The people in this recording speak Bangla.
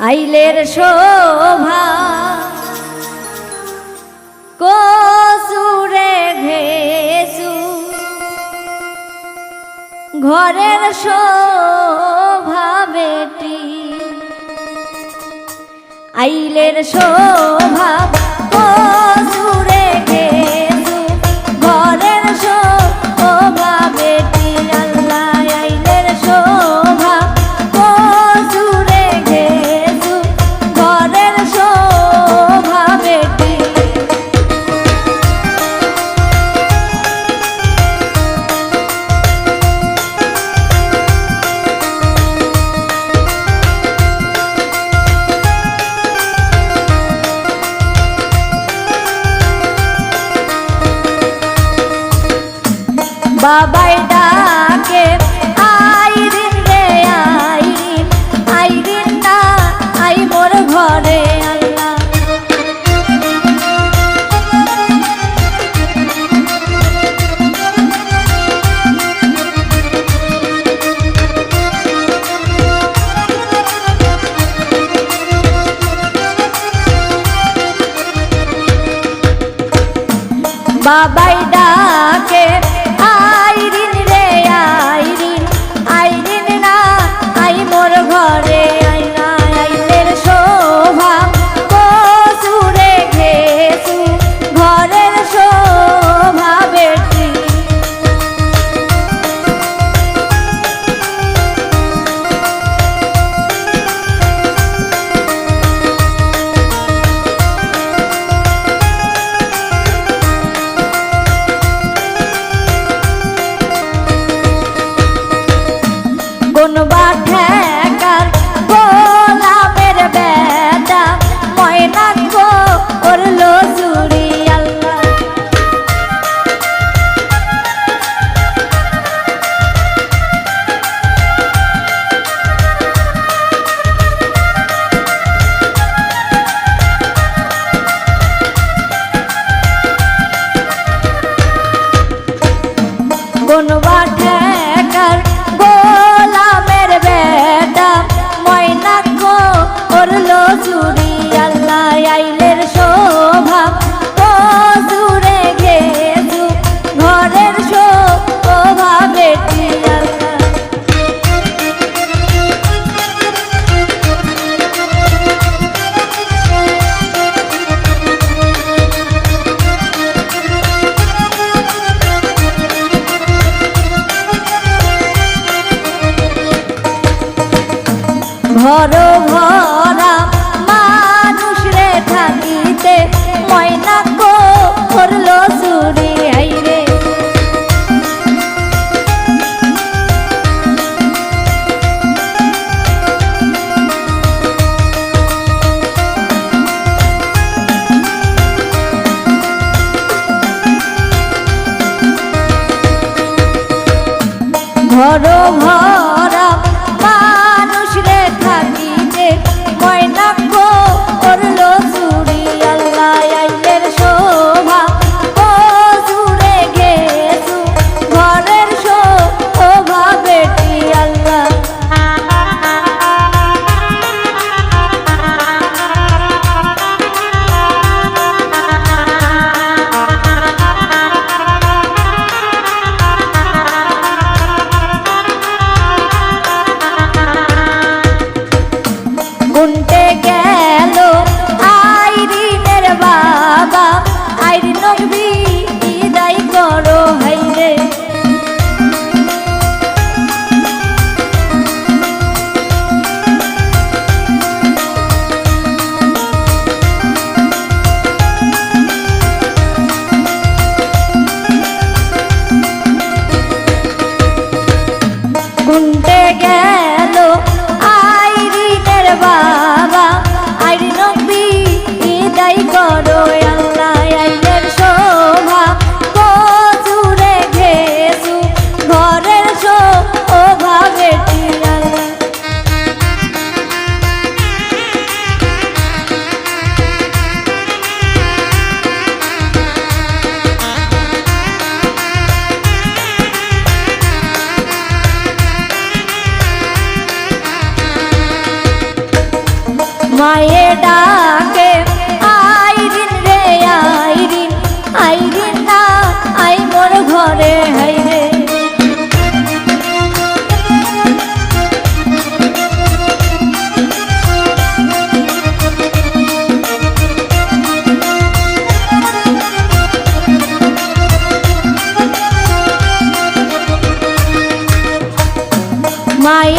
আইলের শোভা কসুরে ঘেসু। ঘরের শোভা বেটি। আইলের শোভা বাবাই ডাকে আইরিন রে আইরিন আইরিন না আই মোর ঘরে আল্লাহ। বাবাই ডাকে আইরিন কোন বাঠেকার ঘর ভরা মানুষ রে থাকিতে ময়না কো করল আইরে ঘর ভরা মায়ে ডাকে আইরিন রে আইরিন আইরিন না আই মোর ঘরে হাইরে মায়ে